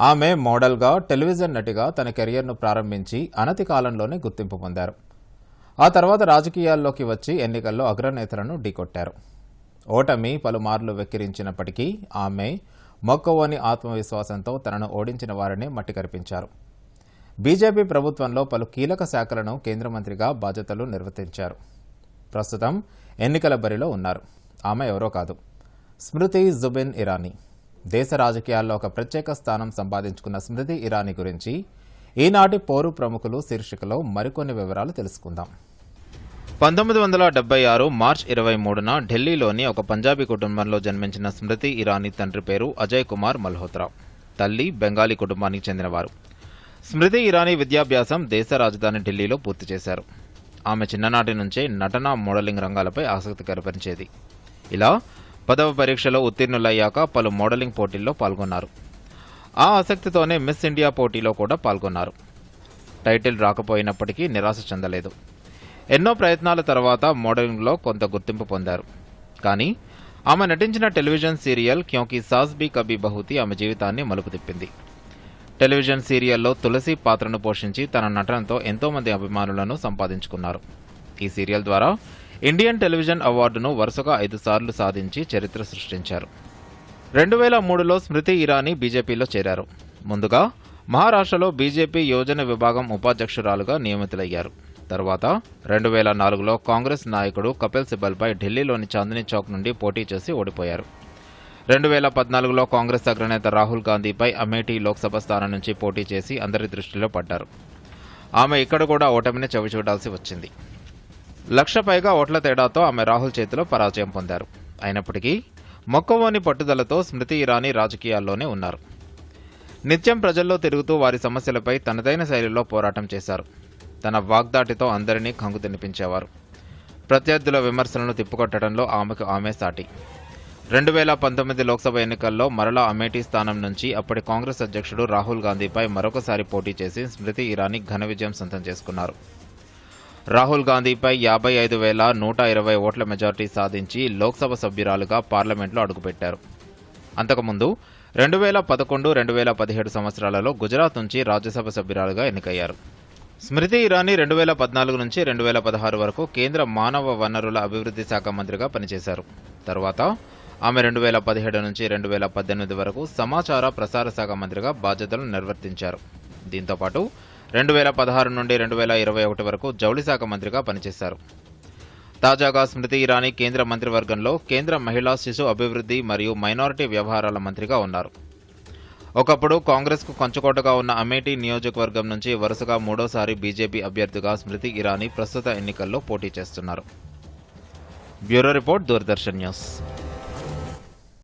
ఆమె మోడల్గా టెలివిజన్ నటిగా తన కెరియర్ను ప్రారంభించి అనతి కాలంలోనే గుర్తింపు పొందారు. ఆ తర్వాత రాజకీయాల్లోకి వచ్చి ఎన్నికల్లో అగ్రనేతలను ఢీకొట్టారు. ఓటమి పలుమార్లు వెక్కిరించినప్పటికీ ఆమె మొక్కవోని ఆత్మవిశ్వాసంతో తనను ఓడించిన వారిని మట్టి కరిపించారు బీజేపీ ప్రభుత్వంలో పలు కీలక శాఖలను కేంద్ర మంత్రిగా బాధ్యతలు నిర్వర్తించారు. ప్రస్తుతం ఎన్నికల బరిలో ఉన్నారు. ఆమె ఎవరో కాదు. స్మృతి జుబిన్ ఇరానీ. దేశ రాజకీయాల్లో ఒక ప్రత్యేక స్థానం సంపాదించుకున్న స్మృతి ఇరానీ గురించి ఈనాటి పోరు ప్రముఖులు శీర్షికలో మరికొన్ని వివరాలు తెలుసుకుందాం. పంతొమ్మిది వందల డెబ్బై ఆరు మార్చ్ ఇరవై మూడున ఢిల్లీలోని ఒక పంజాబీ కుటుంబంలో జన్మించిన స్మృతి ఇరానీ తండ్రి పేరు అజయ్ కుమార్ మల్హోత్రా తల్లి బెంగాలీ కుటుంబానికి చెందినవారు. స్మృతి ఇరానీ విద్యాభ్యాసం దేశ రాజధాని ఢిల్లీలో పూర్తి చేశారు. ఆమె చిన్ననాటి నుంచే నటన మోడలింగ్ రంగాలపై ఆసక్తి కనపరిచేది. ఇలా పదవ పరీక్షలో ఉత్తీర్ణులయ్యాక పలు మోడలింగ్ పోటీల్లో పాల్గొన్నారు. ఆ ఆసక్తితోనే మిస్ ఇండియా పోటీలో కూడా పాల్గొన్నారు. టైటిల్ రాకపోయినప్పటికీ నిరాశ చెందలేదు. ఎన్నో ప్రయత్నాల తర్వాత మోడలింగ్లో కొంత గుర్తింపు పొందారు. కానీ ఆమె నటించిన టెలివిజన్ సీరియల్ క్యోంకి సాస్ బీ కబీ బహుతి ఆమె జీవితాన్ని మలుపు తిప్పింది. టెలివిజన్ సీరియల్లో తులసి పాత్రను పోషించి తన నటనతో ఎంతోమంది అభిమానులను సంపాదించుకున్నారు. ఈ సీరియల్ ద్వారా ఇండియన్ టెలివిజన్ అవార్డును వరుసగా ఐదు సార్లు సాధించి చరిత్ర సృష్టించారు. రెండు వేల మూడులో స్మృతి ఇరానీ బీజేపీలో చేరారు. ముందుగా మహారాష్ట్రలో బీజేపీ యోజన విభాగం ఉపాధ్యక్షురాలుగా నియమితులయ్యారు. తర్వాత రెండు వేల నాలుగులో కాంగ్రెస్ నాయకుడు కపిల్ సిబల్పై ఢిల్లీలోని చాందినీ చౌక్ నుండి పోటీ చేసి ఓడిపోయారు. రెండు వేల పద్నాలుగులో కాంగ్రెస్ అగ్రనేత రాహుల్ గాంధీపై అమేఠీ లోక్సభ స్థానం నుంచి పోటీ చేసి అందరి దృష్టిలో పడ్డారు. ఆమె ఇక్కడ కూడా ఓటమిని చవిచూడాల్సి వచ్చింది. లక్ష పైగా ఓట్ల తేడాతో ఆమె రాహుల్ చేతిలో పరాజయం పొందారు. అయినప్పటికీ మొక్కవోని పట్టుదలతో స్మృతి ఇరానీ రాజకీయాల్లోనే ఉన్నారు. నిత్యం ప్రజల్లో తిరుగుతూ వారి సమస్యలపై తనదైన శైలిలో పోరాటం చేశారు. తన వాగ్దాటితో అందరినీ కంగు తినిపించేవారు. ప్రత్యర్థుల విమర్శలను తిప్పుకొట్టడంలో ఆమెకు ఆమె సాటి. రెండు వేల పంతొమ్మిది లోక్సభ ఎన్నికల్లో మరలా అమేఠీ స్థానం నుంచి అప్పటి కాంగ్రెస్ అధ్యక్షుడు రాహుల్ గాంధీపై మరొకసారి పోటీ చేసి స్మృతి ఇరానీ ఘన విజయం సొంతం చేసుకున్నారు. రాహుల్ గాంధీపై యాభై ఐదు వేల నూట ఇరవై ఓట్ల మెజార్టీ సాధించి లోక్సభ సభ్యురాలుగా పార్లమెంట్లో అడుగుపెట్టారు. అంతకుముందు రెండు వేల పదకొండు రెండు వేల పదిహేడు సంవత్సరాలలో గుజరాత్ నుంచి రాజ్యసభ సభ్యురాలుగా ఎన్నికయ్యారు. స్మృతి ఇరానీ రెండు వేల పద్నాలుగు నుంచి రెండు వేల పదహారు వరకు కేంద్ర మానవ వనరుల అభివృద్ధి శాఖ మంత్రిగా పనిచేశారు. తరువాత ఆమె రెండు వేల పదిహేడు నుంచి రెండు వేల పద్దెనిమిది వరకు సమాచార ప్రసార శాఖ మంత్రిగా బాధ్యతలు నిర్వర్తించారు. దీంతోపాటు రెండు వేల పదహారు నుండి రెండు వేల ఇరవై ఒకటి వరకు జౌళి శాఖ మంత్రిగా పనిచేశారు. తాజాగా స్మృతి ఇరానీ కేంద్ర మంత్రివర్గంలో కేంద్ర మహిళా శిశు అభివృద్ధి మరియు మైనారిటీ వ్యవహారాల మంత్రిగా ఉన్నారు. ఒకప్పుడు కాంగ్రెస్కు కంచుకోటగా ఉన్న అమేఠీ నియోజకవర్గం నుంచి వరుసగా మూడోసారి బీజేపీ అభ్యర్థిగా స్మృతి ఇరానీ ప్రస్తుత ఎన్నికల్లో పోటీ చేస్తున్నారు. Bureau report Doordarshan news.